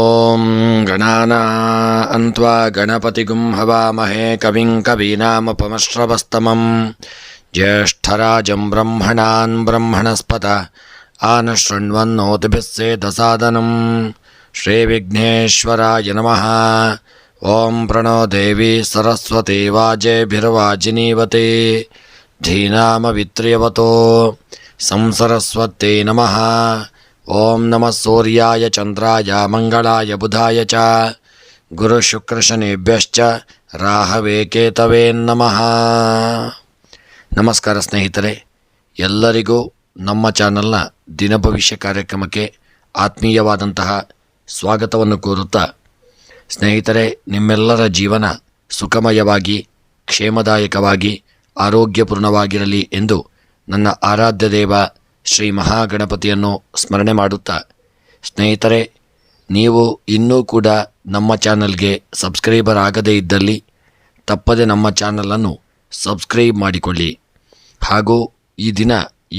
ॐ गणानान्त्वा गणपतिगुं हवामहे कविं कवीनामुपमश्रवस्तमं ज्येष्ठराजं ब्रह्मणान् ब्रह्मणस्पत आनशृण्वन्नोतिभिः सेदसादनं श्रीविघ्नेश्वराय नमः ॐ प्रणो देवी सरस्वती वाजेभिर्वाजिनीवते धीनामवित्र्यवतो संसरस्वत्यै नमः ಓಂ ನಮಃ ಸೂರ್ಯಾಯ ಚಂದ್ರಾಯ ಮಂಗಳಾಯ ಬುಧಾಯ ಚ. ಗುರು ಶುಕ್ರಶನಿಭ್ಯಶ್ಚ ರಾಹವೇ ಕೇತವೇ ನಮಃ. ನಮಸ್ಕಾರ ಸ್ನೇಹಿತರೆ, ಎಲ್ಲರಿಗೂ ನಮ್ಮ ಚಾನಲ್ನ ದಿನಭವಿಷ್ಯ ಕಾರ್ಯಕ್ರಮಕ್ಕೆ ಆತ್ಮೀಯವಾದಂತಹ ಸ್ವಾಗತವನ್ನು ಕೋರುತ್ತಾ, ಸ್ನೇಹಿತರೆ, ನಿಮ್ಮೆಲ್ಲರ ಜೀವನ ಸುಖಮಯವಾಗಿ, ಕ್ಷೇಮದಾಯಕವಾಗಿ, ಆರೋಗ್ಯಪೂರ್ಣವಾಗಿರಲಿ ಎಂದು ನನ್ನ ಆರಾಧ್ಯ ದೇವ ಶ್ರೀ ಮಹಾಗಣಪತಿಯನ್ನು ಸ್ಮರಣೆ ಮಾಡುತ್ತಾ, ಸ್ನೇಹಿತರೆ, ನೀವು ಇನ್ನೂ ಕೂಡ ನಮ್ಮ ಚಾನಲ್ಗೆ ಸಬ್ಸ್ಕ್ರೈಬರ್ ಆಗದೇ ಇದ್ದಲ್ಲಿ ತಪ್ಪದೆ ನಮ್ಮ ಚಾನಲನ್ನು ಸಬ್ಸ್ಕ್ರೈಬ್ ಮಾಡಿಕೊಳ್ಳಿ. ಹಾಗೂ ಈ ದಿನ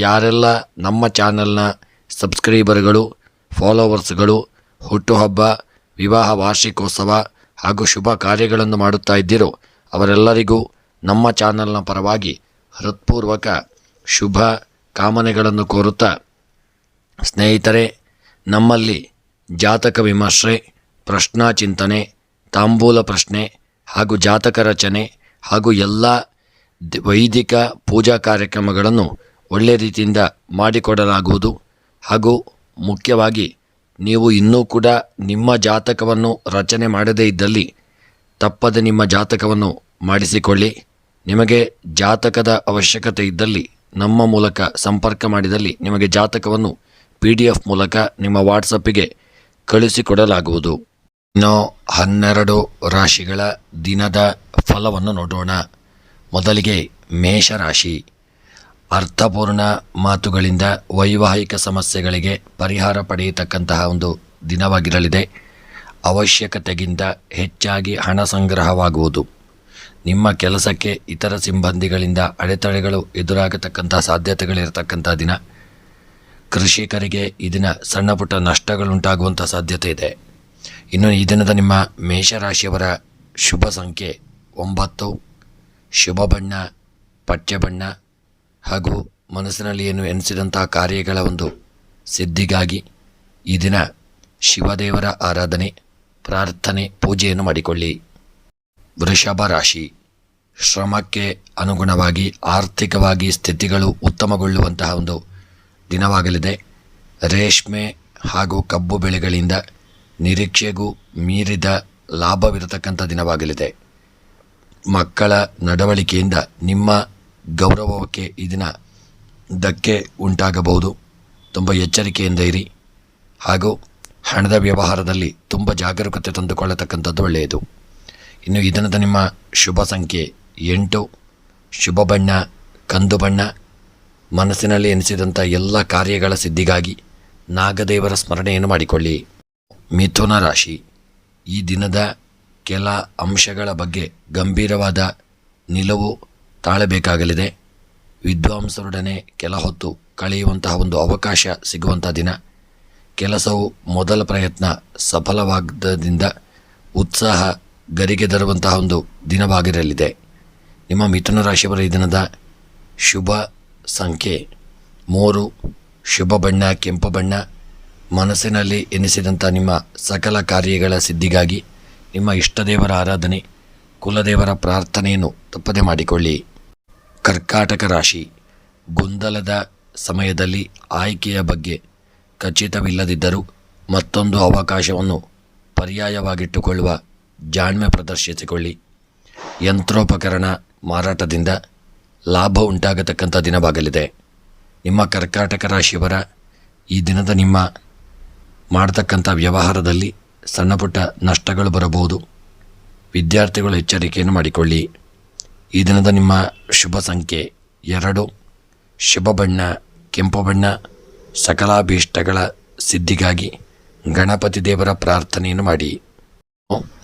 ಯಾರೆಲ್ಲ ನಮ್ಮ ಚಾನಲ್ನ ಸಬ್ಸ್ಕ್ರೈಬರ್ಗಳು, ಫಾಲೋವರ್ಸ್ಗಳು, ಹುಟ್ಟುಹಬ್ಬ, ವಿವಾಹ ವಾರ್ಷಿಕೋತ್ಸವ ಹಾಗೂ ಶುಭ ಕಾರ್ಯಗಳನ್ನು ಮಾಡುತ್ತಾ ಇದ್ದೀರೋ, ಅವರೆಲ್ಲರಿಗೂ ನಮ್ಮ ಚಾನಲ್ನ ಪರವಾಗಿ ಹೃತ್ಪೂರ್ವಕ ಶುಭ ಕಾಮನೆಗಳನ್ನು ಕೋರುತ್ತಾ, ಸ್ನೇಹಿತರೆ, ನಮ್ಮಲ್ಲಿ ಜಾತಕ ವಿಮರ್ಶೆ, ಪ್ರಶ್ನಾ ಚಿಂತನೆ, ತಾಂಬೂಲ ಪ್ರಶ್ನೆ ಹಾಗೂ ಜಾತಕ ರಚನೆ ಹಾಗೂ ಎಲ್ಲ ವೈದಿಕ ಪೂಜಾ ಕಾರ್ಯಕ್ರಮಗಳನ್ನು ಒಳ್ಳೆಯ ರೀತಿಯಿಂದ ಮಾಡಿಕೊಡಲಾಗುವುದು. ಹಾಗೂ ಮುಖ್ಯವಾಗಿ ನೀವು ಇನ್ನೂ ಕೂಡ ನಿಮ್ಮ ಜಾತಕವನ್ನು ರಚನೆ ಮಾಡದೇ ಇದ್ದಲ್ಲಿ ತಪ್ಪದೆ ನಿಮ್ಮ ಜಾತಕವನ್ನು ಮಾಡಿಸಿಕೊಳ್ಳಿ. ನಿಮಗೆ ಜಾತಕದ ಅವಶ್ಯಕತೆ ಇದ್ದಲ್ಲಿ ನಮ್ಮ ಮೂಲಕ ಸಂಪರ್ಕ ಮಾಡಿದಲ್ಲಿ ನಿಮಗೆ ಜಾತಕವನ್ನು ಪಿ ಡಿ ಎಫ್ ಮೂಲಕ ನಿಮ್ಮ ವಾಟ್ಸಪ್ಪಿಗೆ ಕಳುಹಿಸಿಕೊಡಲಾಗುವುದು ಇನ್ನು ಹನ್ನೆರಡು ರಾಶಿಗಳ ದಿನದ ಫಲವನ್ನು ನೋಡೋಣ. ಮೊದಲಿಗೆ ಮೇಷರಾಶಿ. ಅರ್ಥಪೂರ್ಣ ಮಾತುಗಳಿಂದ ವೈವಾಹಿಕ ಸಮಸ್ಯೆಗಳಿಗೆ ಪರಿಹಾರ ಪಡೆಯತಕ್ಕಂತಹ ಒಂದು ದಿನವಾಗಿರಲಿದೆ. ಅವಶ್ಯಕತೆಗಿಂತ ಹೆಚ್ಚಾಗಿ ಹಣ ಸಂಗ್ರಹವಾಗುವುದು. ನಿಮ್ಮ ಕೆಲಸಕ್ಕೆ ಇತರ ಸಿಬ್ಬಂದಿಗಳಿಂದ ಅಡೆತಡೆಗಳು ಎದುರಾಗತಕ್ಕಂಥ ಸಾಧ್ಯತೆಗಳಿರತಕ್ಕಂಥ ದಿನ. ಕೃಷಿಕರಿಗೆ ಈ ದಿನ ಸಣ್ಣ ಪುಟ್ಟ ನಷ್ಟಗಳುಂಟಾಗುವಂಥ ಸಾಧ್ಯತೆ ಇದೆ. ಇನ್ನು ಈ ದಿನದ ನಿಮ್ಮ ಮೇಷರಾಶಿಯವರ ಶುಭ ಸಂಖ್ಯೆ ಒಂಬತ್ತು. ಶುಭ ಬಣ್ಣ, ಪಠ್ಯ ಬಣ್ಣ ಹಾಗೂ ಮನಸ್ಸಿನಲ್ಲಿ ಏನು ಎನಿಸಿದಂಥ ಕಾರ್ಯಗಳ ಒಂದು ಸಿದ್ಧಿಗಾಗಿ ಈ ದಿನ ಶಿವದೇವರ ಆರಾಧನೆ, ಪ್ರಾರ್ಥನೆ, ಪೂಜೆಯನ್ನು ಮಾಡಿಕೊಳ್ಳಿ. ವೃಷಭ ರಾಶಿ. ಶ್ರಮಕ್ಕೆ ಅನುಗುಣವಾಗಿ ಆರ್ಥಿಕವಾಗಿ ಸ್ಥಿತಿಗಳು ಉತ್ತಮಗೊಳ್ಳುವಂತಹ ಒಂದು ದಿನವಾಗಲಿದೆ. ರೇಷ್ಮೆ ಹಾಗೂ ಕಬ್ಬು ಬೆಳೆಗಳಿಂದ ನಿರೀಕ್ಷೆಗೂ ಮೀರಿದ ಲಾಭವಿರತಕ್ಕಂಥ ದಿನವಾಗಲಿದೆ. ಮಕ್ಕಳ ನಡವಳಿಕೆಯಿಂದ ನಿಮ್ಮ ಗೌರವಕ್ಕೆ ಈ ದಿನ ಧಕ್ಕೆ ಉಂಟಾಗಬಹುದು. ತುಂಬ ಎಚ್ಚರಿಕೆಯಿಂದ ಇರಿ. ಹಾಗೂ ಹಣದ ವ್ಯವಹಾರದಲ್ಲಿ ತುಂಬ ಜಾಗರೂಕತೆ ತಂದುಕೊಳ್ಳತಕ್ಕಂಥದ್ದು ಒಳ್ಳೆಯದು. ಇನ್ನು ಈ ದಿನದ ನಿಮ್ಮ ಶುಭ ಸಂಖ್ಯೆ ಎಂಟು. ಶುಭ ಬಣ್ಣ, ಕಂದು ಬಣ್ಣ, ಮನಸ್ಸಿನಲ್ಲಿ ಎನಿಸಿದಂಥ ಎಲ್ಲ ಕಾರ್ಯಗಳ ಸಿದ್ಧಿಗಾಗಿ ನಾಗದೇವರ ಸ್ಮರಣೆಯನ್ನು ಮಾಡಿಕೊಳ್ಳಿ. ಮಿಥುನ ರಾಶಿ. ಈ ದಿನದ ಕೆಲ ಅಂಶಗಳ ಬಗ್ಗೆ ಗಂಭೀರವಾದ ನಿಲುವು ತಾಳಬೇಕಾಗಲಿದೆ. ವಿದ್ವಾಂಸರೊಡನೆ ಕೆಲ ಹೊತ್ತು ಕಳೆಯುವಂತಹ ಒಂದು ಅವಕಾಶ ಸಿಗುವಂಥ ದಿನ. ಕೆಲಸವು ಮೊದಲ ಪ್ರಯತ್ನ ಸಫಲವಾಗದಿಂದ ಉತ್ಸಾಹ ಗರಿಗೆ ತರುವಂತಹ ಒಂದು ದಿನವಾಗಿರಲಿದೆ ನಿಮ್ಮ ಮಿಥುನ ರಾಶಿಯವರ ಈ ದಿನದ ಶುಭ ಸಂಖ್ಯೆ ಮೂರು. ಶುಭ ಬಣ್ಣ, ಕೆಂಪು ಬಣ್ಣ, ಮನಸ್ಸಿನಲ್ಲಿ ಎನಿಸಿದಂಥ ನಿಮ್ಮ ಸಕಲ ಕಾರ್ಯಗಳ ಸಿದ್ಧಿಗಾಗಿ ನಿಮ್ಮ ಇಷ್ಟದೇವರ ಆರಾಧನೆ, ಕುಲದೇವರ ಪ್ರಾರ್ಥನೆಯನ್ನು ತಪ್ಪದೆ ಮಾಡಿಕೊಳ್ಳಿ. ಕರ್ಕಾಟಕ ರಾಶಿ, ಗೊಂದಲದ ಸಮಯದಲ್ಲಿ ಆಯ್ಕೆಯ ಬಗ್ಗೆ ಖಚಿತವಿಲ್ಲದಿದ್ದರೂ ಮತ್ತೊಂದು ಅವಕಾಶವನ್ನು ಪರ್ಯಾಯವಾಗಿಟ್ಟುಕೊಳ್ಳುವ ಜಾಣ್ಮೆ ಪ್ರದರ್ಶಿಸಿಕೊಳ್ಳಿ. ಯಂತ್ರೋಪಕರಣ ಮಾರಾಟದಿಂದ ಲಾಭ ಉಂಟಾಗತಕ್ಕಂಥ ದಿನವಾಗಲಿದೆ ನಿಮ್ಮ ಕರ್ಕಾಟಕ ರಾಶಿಯವರ ಈ ದಿನದ ನಿಮ್ಮ ಮಾಡತಕ್ಕಂಥ ವ್ಯವಹಾರದಲ್ಲಿ ಸಣ್ಣಪುಟ್ಟ ನಷ್ಟಗಳು ಬರಬಹುದು. ವಿದ್ಯಾರ್ಥಿಗಳು ಎಚ್ಚರಿಕೆಯನ್ನು ಮಾಡಿಕೊಳ್ಳಿ. ಈ ದಿನದ ನಿಮ್ಮ ಶುಭ ಸಂಖ್ಯೆ ಎರಡು. ಶುಭ ಬಣ್ಣ, ಕೆಂಪು ಬಣ್ಣ, ಸಕಲಾಭೀಷ್ಟಗಳ ಸಿದ್ಧಿಗಾಗಿ ಗಣಪತಿ ದೇವರ ಪ್ರಾರ್ಥನೆಯನ್ನು ಮಾಡಿ.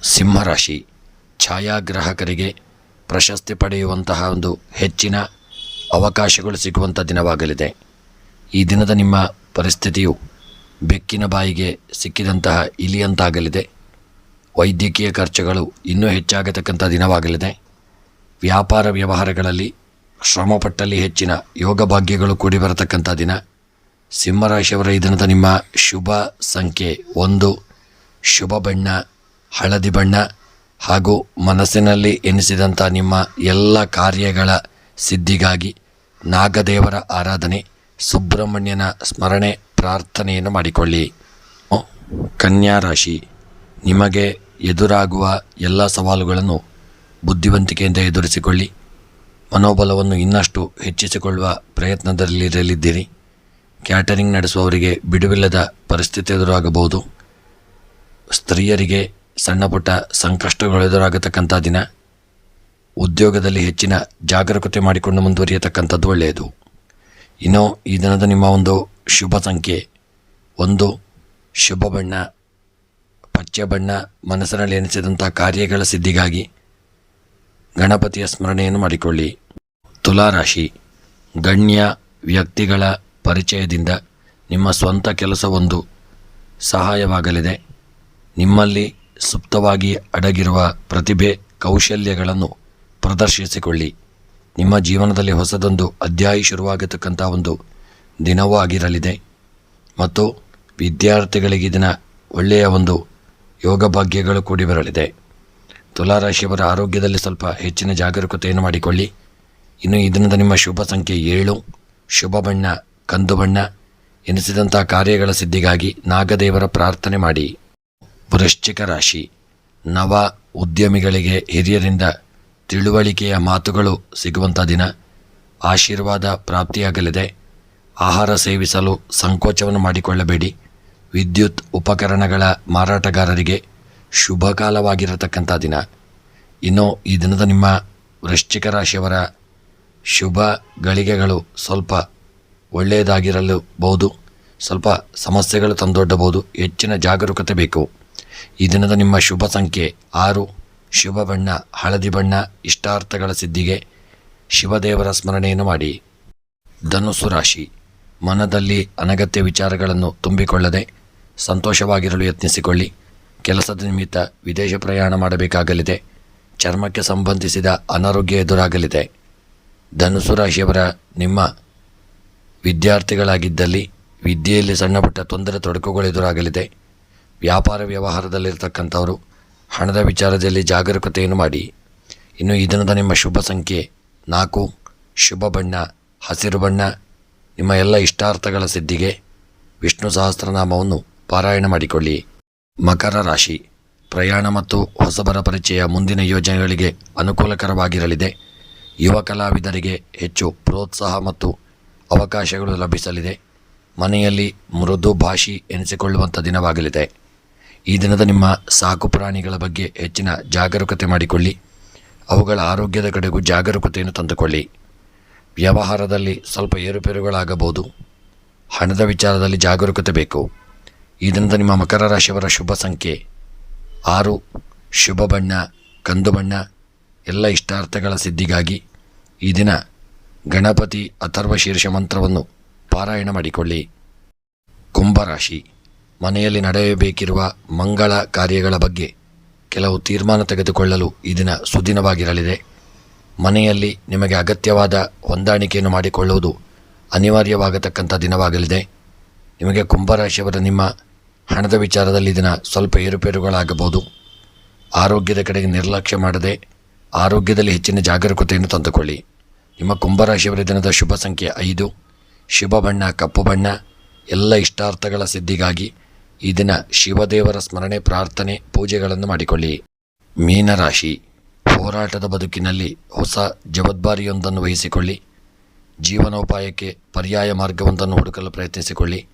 ಸಿಂಹರಾಶಿ. ಛಾಯಾಗ್ರಾಹಕರಿಗೆ ಪ್ರಶಸ್ತಿ ಪಡೆಯುವಂತಹ ಒಂದು ಹೆಚ್ಚಿನ ಅವಕಾಶಗಳು ಸಿಗುವಂಥ ದಿನವಾಗಲಿದೆ. ಈ ದಿನದ ನಿಮ್ಮ ಪರಿಸ್ಥಿತಿಯು ಬೆಕ್ಕಿನ ಬಾಯಿಗೆ ಸಿಕ್ಕಿದಂತಹ ಇಲಿಯಂತಾಗಲಿದೆ. ವೈದ್ಯಕೀಯ ಖರ್ಚುಗಳು ಇನ್ನೂ ಹೆಚ್ಚಾಗತಕ್ಕಂಥ ದಿನವಾಗಲಿದೆ. ವ್ಯಾಪಾರ ವ್ಯವಹಾರಗಳಲ್ಲಿ ಶ್ರಮಪಟ್ಟಲ್ಲಿ ಹೆಚ್ಚಿನ ಯೋಗ ಭಾಗ್ಯಗಳು ಕೂಡಿ ಬರತಕ್ಕಂಥ ದಿನ. ಸಿಂಹರಾಶಿಯವರ ಈ ದಿನದ ನಿಮ್ಮ ಶುಭ ಸಂಖ್ಯೆ ಒಂದು. ಶುಭ ಬಣ್ಣ ಹಳದಿ ಬಣ್ಣ ಹಾಗೂ ಮನಸ್ಸಿನಲ್ಲಿ ಎನಿಸಿದಂಥ ನಿಮ್ಮ ಎಲ್ಲ ಕಾರ್ಯಗಳ ಸಿದ್ಧಿಗಾಗಿ ನಾಗದೇವರ ಆರಾಧನೆ, ಸುಬ್ರಹ್ಮಣ್ಯನ ಸ್ಮರಣೆ, ಪ್ರಾರ್ಥನೆಯನ್ನು ಮಾಡಿಕೊಳ್ಳಿ. ಕನ್ಯಾ ರಾಶಿ, ನಿಮಗೆ ಎದುರಾಗುವ ಎಲ್ಲ ಸವಾಲುಗಳನ್ನು ಬುದ್ಧಿವಂತಿಕೆಯಿಂದ ಎದುರಿಸಿಕೊಳ್ಳಿ. ಮನೋಬಲವನ್ನು ಇನ್ನಷ್ಟು ಹೆಚ್ಚಿಸಿಕೊಳ್ಳುವ ಪ್ರಯತ್ನದಲ್ಲಿರಲಿದ್ದೀರಿ. ಕ್ಯಾಟರಿಂಗ್ ನಡೆಸುವವರಿಗೆ ಬಿಡುವಿಲ್ಲದ ಪರಿಸ್ಥಿತಿ ಎದುರಾಗಬಹುದು. ಸ್ತ್ರೀಯರಿಗೆ ಸಣ್ಣ ಪುಟ್ಟ ಸಂಕಷ್ಟಗಳು ಎದುರಾಗತಕ್ಕಂಥ ದಿನ. ಉದ್ಯೋಗದಲ್ಲಿ ಹೆಚ್ಚಿನ ಜಾಗರೂಕತೆ ಮಾಡಿಕೊಂಡು ಮುಂದುವರಿಯತಕ್ಕಂಥದ್ದು ಒಳ್ಳೆಯದು. ಇನ್ನು ಈ ದಿನದ ನಿಮ್ಮ ಒಂದು ಶುಭ ಸಂಖ್ಯೆ. ಒಂದು, ಶುಭ ಬಣ್ಣ, ಪಚ್ಚೆ ಬಣ್ಣ, ಮನಸ್ಸಿನಲ್ಲಿ ಎನಿಸಿದಂಥ ಕಾರ್ಯಗಳ ಸಿದ್ಧಿಗಾಗಿ ಗಣಪತಿಯ ಸ್ಮರಣೆಯನ್ನು ಮಾಡಿಕೊಳ್ಳಿ. ತುಲಾರಾಶಿ ಗಣ್ಯ ವ್ಯಕ್ತಿಗಳ ಪರಿಚಯದಿಂದ ನಿಮ್ಮ ಸ್ವಂತ ಕೆಲಸವೊಂದು ಸಹಾಯವಾಗಲಿದೆ. ನಿಮ್ಮಲ್ಲಿ ಸುಪ್ತವಾಗಿ ಅಡಗಿರುವ ಪ್ರತಿಭೆ ಕೌಶಲ್ಯಗಳನ್ನು ಪ್ರದರ್ಶಿಸಿಕೊಳ್ಳಿ. ನಿಮ್ಮ ಜೀವನದಲ್ಲಿ ಹೊಸದೊಂದು ಅಧ್ಯಾಯ ಶುರುವಾಗತಕ್ಕಂಥ ಒಂದು ದಿನವೂ ಆಗಿರಲಿದೆ. ಮತ್ತು ವಿದ್ಯಾರ್ಥಿಗಳಿಗೆ ದಿನ ಒಳ್ಳೆಯ ಒಂದು ಯೋಗ ಭಾಗ್ಯಗಳು ಕೂಡಿ ಬರಲಿದೆ. ತುಲಾರಾಶಿಯವರ ಆರೋಗ್ಯದಲ್ಲಿ ಸ್ವಲ್ಪ ಹೆಚ್ಚಿನ ಜಾಗರೂಕತೆಯನ್ನು ಮಾಡಿಕೊಳ್ಳಿ. ಇನ್ನು ಈ ದಿನದ ನಿಮ್ಮ ಶುಭ ಸಂಖ್ಯೆ ಏಳು. ಶುಭ ಬಣ್ಣ, ಕಂದು ಬಣ್ಣ ಎನಿಸಿದಂಥ ಕಾರ್ಯಗಳ ಸಿದ್ಧಿಗಾಗಿ ನಾಗದೇವರ ಪ್ರಾರ್ಥನೆ ಮಾಡಿ. ವೃಶ್ಚಿಕ ರಾಶಿ. ನವ ಉದ್ಯಮಿಗಳಿಗೆ ಹಿರಿಯರಿಂದ ತಿಳುವಳಿಕೆಯ ಮಾತುಗಳು ಸಿಗುವಂಥ ದಿನ. ಆಶೀರ್ವಾದ ಪ್ರಾಪ್ತಿಯಾಗಲಿದೆ. ಆಹಾರ ಸೇವಿಸಲು ಸಂಕೋಚವನ್ನು ಮಾಡಿಕೊಳ್ಳಬೇಡಿ. ವಿದ್ಯುತ್ ಉಪಕರಣಗಳ ಮಾರಾಟಗಾರರಿಗೆ ಶುಭ ಕಾಲವಾಗಿರತಕ್ಕಂಥ ದಿನ. ಇನ್ನು ಈ ದಿನದ ನಿಮ್ಮ ವೃಶ್ಚಿಕ ರಾಶಿಯವರ ಶುಭ ಗಳಿಗೆಗಳು ಸ್ವಲ್ಪ ಒಳ್ಳೆಯದಾಗಿರಲಬಹುದು. ಸ್ವಲ್ಪ ಸಮಸ್ಯೆಗಳು ತಂದೊಡ್ಡಬಹುದು. ಹೆಚ್ಚಿನ ಜಾಗರೂಕತೆ ಬೇಕು. ಈ ದಿನದ ನಿಮ್ಮ ಶುಭ ಸಂಖ್ಯೆ ಆರು. ಶುಭ ಬಣ್ಣ, ಹಳದಿ ಬಣ್ಣ, ಇಷ್ಟಾರ್ಥಗಳ ಸಿದ್ಧಿಗೆ ಶಿವದೇವರ ಸ್ಮರಣೆಯನ್ನು ಮಾಡಿ. ಧನುಸ್ಸು ರಾಶಿ. ಮನದಲ್ಲಿ ಅನಗತ್ಯ ವಿಚಾರಗಳನ್ನು ತುಂಬಿಕೊಳ್ಳದೆ ಸಂತೋಷವಾಗಿರಲು ಯತ್ನಿಸಿಕೊಳ್ಳಿ. ಕೆಲಸದ ನಿಮಿತ್ತ ವಿದೇಶ ಪ್ರಯಾಣ ಮಾಡಬೇಕಾಗಲಿದೆ. ಚರ್ಮಕ್ಕೆ ಸಂಬಂಧಿಸಿದ ಅನಾರೋಗ್ಯ ಎದುರಾಗಲಿದೆ. ಧನುಸು ರಾಶಿಯವರ ನಿಮ್ಮ ವಿದ್ಯಾರ್ಥಿಗಳಾಗಿದ್ದಲ್ಲಿ ವಿದ್ಯೆಯಲ್ಲಿ ಸಣ್ಣಪುಟ್ಟ ತೊಂದರೆ ತೊಡಕುಗಳು ಎದುರಾಗಲಿದೆ. ವ್ಯಾಪಾರ ವ್ಯವಹಾರದಲ್ಲಿರ್ತಕ್ಕಂಥವರು ಹಣದ ವಿಚಾರದಲ್ಲಿ ಜಾಗರೂಕತೆಯನ್ನು ಮಾಡಿ, ಇನ್ನು ಈ ದಿನದ ನಿಮ್ಮ ಶುಭ ಸಂಖ್ಯೆ ನಾಲ್ಕು, ಶುಭ ಬಣ್ಣ, ಹಸಿರು ಬಣ್ಣ, ನಿಮ್ಮ ಎಲ್ಲ ಇಷ್ಟಾರ್ಥಗಳ ಸಿದ್ಧಿಗೆ ವಿಷ್ಣು ಸಹಸ್ರನಾಮವನ್ನು ಪಾರಾಯಣ ಮಾಡಿಕೊಳ್ಳಿ. ಮಕರ ರಾಶಿ, ಪ್ರಯಾಣ ಮತ್ತು ಹೊಸಬರ ಪರಿಚಯ ಮುಂದಿನ ಯೋಜನೆಗಳಿಗೆ ಅನುಕೂಲಕರವಾಗಿರಲಿದೆ. ಯುವ ಕಲಾವಿದರಿಗೆ ಹೆಚ್ಚು ಪ್ರೋತ್ಸಾಹ ಮತ್ತು ಅವಕಾಶಗಳು ಲಭಿಸಲಿದೆ. ಮನೆಯಲ್ಲಿ ಮೃದು ಭಾಷಿ ಎನಿಸಿಕೊಳ್ಳುವಂಥ ದಿನವಾಗಲಿದೆ. ಈ ದಿನದ ನಿಮ್ಮ ಸಾಕು ಪ್ರಾಣಿಗಳ ಬಗ್ಗೆ ಹೆಚ್ಚಿನ ಜಾಗರೂಕತೆ ಮಾಡಿಕೊಳ್ಳಿ. ಅವುಗಳ ಆರೋಗ್ಯದ ಕಡೆಗೂ ಜಾಗರೂಕತೆಯನ್ನು ತಂದುಕೊಳ್ಳಿ. ವ್ಯವಹಾರದಲ್ಲಿ ಸ್ವಲ್ಪ ಏರುಪೇರುಗಳಾಗಬಹುದು. ಹಣದ ವಿಚಾರದಲ್ಲಿ ಜಾಗರೂಕತೆ ಬೇಕು. ಈ ದಿನದ ನಿಮ್ಮ ಮಕರ ರಾಶಿಯವರ ಶುಭ ಸಂಖ್ಯೆ. ಆರು, ಶುಭ ಬಣ್ಣ, ಕಂದು ಬಣ್ಣ, ಎಲ್ಲ ಇಷ್ಟಾರ್ಥಗಳ ಸಿದ್ಧಿಗಾಗಿ ಈ ದಿನ ಗಣಪತಿ ಅಥರ್ವ ಶೀರ್ಷ ಮಂತ್ರವನ್ನು ಪಾರಾಯಣ ಮಾಡಿಕೊಳ್ಳಿ. ಕುಂಭರಾಶಿ ಮನೆಯಲ್ಲಿ ನಡೆಯಬೇಕಿರುವ ಮಂಗಳ ಕಾರ್ಯಗಳ ಬಗ್ಗೆ ಕೆಲವು ತೀರ್ಮಾನ ತೆಗೆದುಕೊಳ್ಳಲು ಈ ದಿನ ಸುದಿನವಾಗಿರಲಿದೆ. ಮನೆಯಲ್ಲಿ ನಿಮಗೆ ಅಗತ್ಯವಾದ ಹೊಂದಾಣಿಕೆಯನ್ನು ಮಾಡಿಕೊಳ್ಳುವುದು ಅನಿವಾರ್ಯವಾಗತಕ್ಕಂಥ ದಿನವಾಗಲಿದೆ. ನಿಮಗೆ ಕುಂಭರಾಶಿಯವರ ನಿಮ್ಮ ಹಣದ ವಿಚಾರದಲ್ಲಿ ದಿನ ಸ್ವಲ್ಪ ಏರುಪೇರುಗಳಾಗಬಹುದು. ಆರೋಗ್ಯದ ಕಡೆಗೆ ನಿರ್ಲಕ್ಷ್ಯ ಮಾಡದೆ ಆರೋಗ್ಯದಲ್ಲಿ ಹೆಚ್ಚಿನ ಜಾಗರೂಕತೆಯನ್ನು ತಂದುಕೊಳ್ಳಿ. ನಿಮ್ಮ ಕುಂಭರಾಶಿಯವರ ದಿನದ ಶುಭ ಸಂಖ್ಯೆ ಐದು. ಶುಭ ಬಣ್ಣ, ಕಪ್ಪು ಬಣ್ಣ, ಎಲ್ಲ ಇಷ್ಟಾರ್ಥಗಳ ಸಿದ್ಧಿಗಾಗಿ ಈ ದಿನ ಶಿವದೇವರ ಸ್ಮರಣೆ, ಪ್ರಾರ್ಥನೆ, ಪೂಜೆಗಳನ್ನು ಮಾಡಿಕೊಳ್ಳಿ. ಮೀನರಾಶಿ, ಹೋರಾಟದ ಬದುಕಿನಲ್ಲಿ ಹೊಸ ಜವಾಬ್ದಾರಿಯೊಂದನ್ನು ವಹಿಸಿಕೊಳ್ಳಿ. ಜೀವನೋಪಾಯಕ್ಕೆ ಪರ್ಯಾಯ ಮಾರ್ಗವೊಂದನ್ನು ಹುಡುಕಲು ಪ್ರಯತ್ನಿಸಿಕೊಳ್ಳಿ.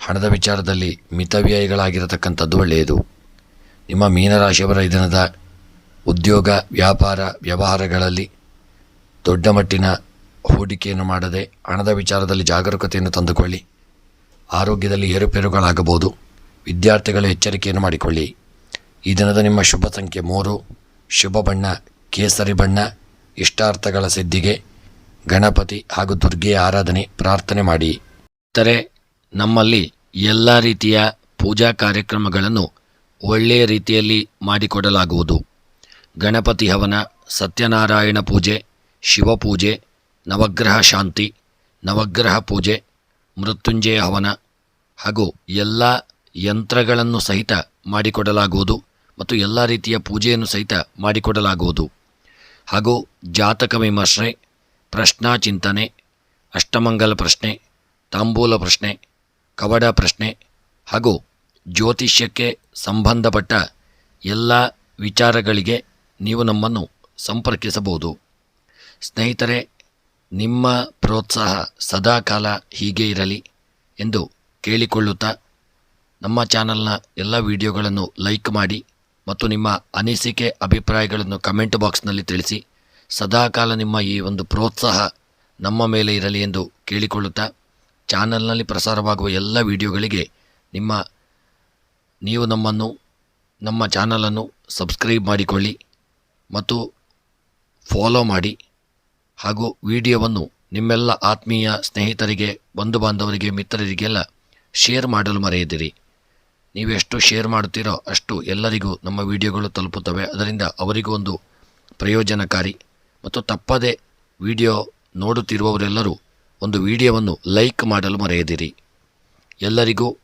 ಹಣದ ವಿಚಾರದಲ್ಲಿ ಮಿತವ್ಯಯಗಳಾಗಿರತಕ್ಕಂಥದ್ದು ಒಳ್ಳೆಯದು. ನಿಮ್ಮ ಮೀನರಾಶಿಯವರ ಈ ದಿನದ ಉದ್ಯೋಗ, ವ್ಯಾಪಾರ, ವ್ಯವಹಾರಗಳಲ್ಲಿ ದೊಡ್ಡ ಮಟ್ಟಿನ ಹೂಡಿಕೆಯನ್ನು ಮಾಡದೆ ಹಣದ ವಿಚಾರದಲ್ಲಿ ಜಾಗರೂಕತೆಯನ್ನು ತಂದುಕೊಳ್ಳಿ. ಆರೋಗ್ಯದಲ್ಲಿ ಏರುಪೇರುಗಳಾಗಬಹುದು. ವಿದ್ಯಾರ್ಥಿಗಳು ಎಚ್ಚರಿಕೆಯನ್ನು ಮಾಡಿಕೊಳ್ಳಿ. ಈ ದಿನದ ನಿಮ್ಮ ಶುಭ ಸಂಖ್ಯೆ ಮೂರು. ಶುಭ ಬಣ್ಣ, ಕೇಸರಿ ಬಣ್ಣ, ಇಷ್ಟಾರ್ಥಗಳ ಸಿದ್ಧಿಗೆ ಗಣಪತಿ ಹಾಗೂ ದುರ್ಗೆಯ ಆರಾಧನೆ, ಪ್ರಾರ್ಥನೆ ಮಾಡಿ. ಇತರೆ ನಮ್ಮಲ್ಲಿ ಎಲ್ಲ ರೀತಿಯ ಪೂಜಾ ಕಾರ್ಯಕ್ರಮಗಳನ್ನು ಒಳ್ಳೆಯ ರೀತಿಯಲ್ಲಿ ಮಾಡಿಕೊಡಲಾಗುವುದು. ಗಣಪತಿ ಹವನ, ಸತ್ಯನಾರಾಯಣ ಪೂಜೆ ಶಿವಪೂಜೆ ನವಗ್ರಹ ಶಾಂತಿ, ನವಗ್ರಹ ಪೂಜೆ, ಮೃತ್ಯುಂಜಯ ಹವನ ಹಾಗೂ ಎಲ್ಲ ಯಂತ್ರಗಳನ್ನು ಸಹಿತ ಮಾಡಿಕೊಡಲಾಗುವುದು ಮತ್ತು ಎಲ್ಲ ರೀತಿಯ ಪೂಜೆಯನ್ನು ಸಹಿತ ಮಾಡಿಕೊಡಲಾಗುವುದು. ಹಾಗೂ ಜಾತಕ ವಿಮರ್ಶೆ, ಪ್ರಶ್ನಾ ಚಿಂತನೆ, ಅಷ್ಟಮಂಗಲ ಪ್ರಶ್ನೆ, ತಾಂಬೂಲ ಪ್ರಶ್ನೆ, ಕವಡ ಪ್ರಶ್ನೆ ಹಾಗೂ ಜ್ಯೋತಿಷ್ಯಕ್ಕೆ ಸಂಬಂಧಪಟ್ಟ ಎಲ್ಲ ವಿಚಾರಗಳಿಗೆ ನೀವು ನಮ್ಮನ್ನು ಸಂಪರ್ಕಿಸಬಹುದು. ಸ್ನೇಹಿತರೆ, ನಿಮ್ಮ ಪ್ರೋತ್ಸಾಹ ಸದಾಕಾಲ ಹೀಗೆ ಇರಲಿ ಎಂದು ಕೇಳಿಕೊಳ್ಳುತ್ತಾ ನಮ್ಮ ಚಾನಲ್ನ ಎಲ್ಲ ವಿಡಿಯೋಗಳನ್ನು ಲೈಕ್ ಮಾಡಿ ಮತ್ತು ನಿಮ್ಮ ಅನಿಸಿಕೆ, ಅಭಿಪ್ರಾಯಗಳನ್ನು ಕಮೆಂಟ್ ಬಾಕ್ಸ್ನಲ್ಲಿ ತಿಳಿಸಿ. ಸದಾಕಾಲ ನಿಮ್ಮ ಈ ಒಂದು ಪ್ರೋತ್ಸಾಹ ನಮ್ಮ ಮೇಲೆ ಇರಲಿ ಎಂದು ಕೇಳಿಕೊಳ್ಳುತ್ತಾ, ಚಾನಲ್ನಲ್ಲಿ ಪ್ರಸಾರವಾಗುವ ಎಲ್ಲ ವಿಡಿಯೋಗಳಿಗೆ ನಿಮ್ಮ, ನೀವು ನಮ್ಮನ್ನು, ನಮ್ಮ ಚಾನಲನ್ನು ಸಬ್ಸ್ಕ್ರೈಬ್ ಮಾಡಿಕೊಳ್ಳಿ ಮತ್ತು ಫಾಲೋ ಮಾಡಿ ಹಾಗೂ ವಿಡಿಯೋವನ್ನು ನಿಮ್ಮೆಲ್ಲ ಆತ್ಮೀಯ ಸ್ನೇಹಿತರಿಗೆ ಬಂಧು ಬಾಂಧವರಿಗೆ ಮಿತ್ರರಿಗೆಲ್ಲ ಶೇರ್ ಮಾಡಲು ಮರೆಯದಿರಿ. ನೀವೆಷ್ಟು ಶೇರ್ ಮಾಡುತ್ತೀರೋ ಅಷ್ಟು ಎಲ್ಲರಿಗೂ ನಮ್ಮ ವಿಡಿಯೋಗಳು ತಲುಪುತ್ತವೆ. ಅದರಿಂದ ಅವರಿಗೂ ಒಂದು ಪ್ರಯೋಜನಕಾರಿ ಮತ್ತು ತಪ್ಪದೆ ವಿಡಿಯೋ ನೋಡುತ್ತಿರುವವರೆಲ್ಲರೂ ಒಂದು ವಿಡಿಯೋವನ್ನು ಲೈಕ್ ಮಾಡಲು ಮರೆಯದಿರಿ. ಎಲ್ಲರಿಗೂ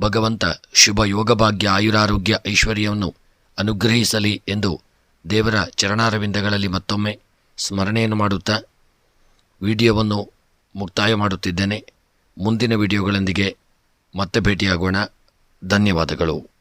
ಭಗವಂತ ಶುಭ ಯೋಗಭಾಗ್ಯ ಆಯುರಾರೋಗ್ಯ ಐಶ್ವರ್ಯವನ್ನು ಅನುಗ್ರಹಿಸಲಿ ಎಂದು ದೇವರ ಚರಣಾರವಿಂದಗಳಲ್ಲಿ ಮತ್ತೊಮ್ಮೆ ಸ್ಮರಣೆಯನ್ನು ಮಾಡುತ್ತಾ ವಿಡಿಯೋವನ್ನು ಮುಕ್ತಾಯ ಮಾಡುತ್ತಿದ್ದೇನೆ. ಮುಂದಿನ ವಿಡಿಯೋಗಳೊಂದಿಗೆ ಮತ್ತೆ ಭೇಟಿಯಾಗೋಣ. ಧನ್ಯವಾದಗಳು.